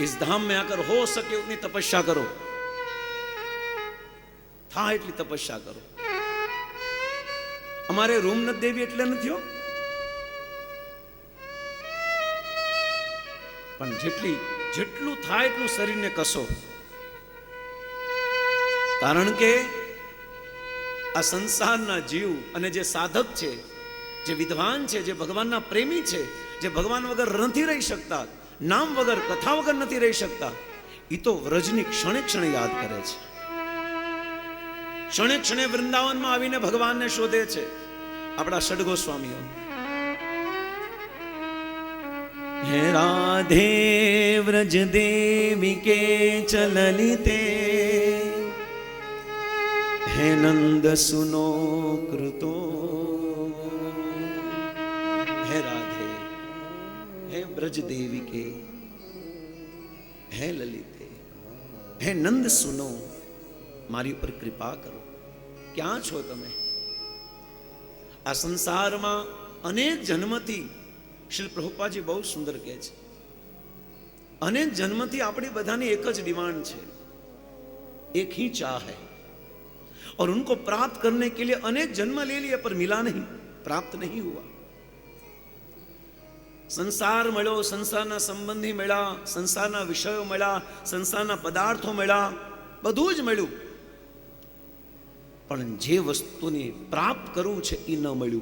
इस धाम में आकर हो सके उतनी तपस्या करो था એટલી તપસ્યા કરો અમારે રૂમ નથી દેવી એટલે નથી હો પણ જેટલી જેટલું થાય એટલું શરીરને કસો કારણ કે આ સંસારના જીવ અને જે સાધક છે જે વિદ્વાન છે જે ભગવાનના પ્રેમી છે જે ભગવાન વગર નથી રહી શકતા નામ વગર કથા વગર નથી રહી શકતા. એ તો વ્રજની ક્ષણે ક્ષણે યાદ કરે છે. ક્ષણે ક્ષણે વૃંદાવનમાં આવીને ભગવાનને શોધે છે. આપણા ષડગો સ્વામીઓ હે રાધે વ્રજ દેવી કે ચલલિતે હે નંદ સુનો કૃતો હે બ્રજ દેવી કે હે લલિતે હે નંદ સુનો મારી ઉપર કૃપા કરો ક્યાં છો તમે આ સંસારમાં અનેક જન્મથી શ્રી પ્રભુપાજી બહુ સુંદર કહે છે અનેક જન્મથી આપણી બધાની એક જ ડિમાન્ડ છે एक ही चाह है और उनको प्राप्त करने के लिए अनेक जन्म ले लिए पर मिला नहीं प्राप्त नहीं हुआ સંસાર મળ્યો, સંસારના સંબંધી મળ્યા, સંસારના વિષયો મળ્યા, સંસારના પદાર્થો મળ્યા, બધું જ મળ્યું. પણ જે વસ્તુને પ્રાપ્ત કરવું છે એ ન મળ્યું.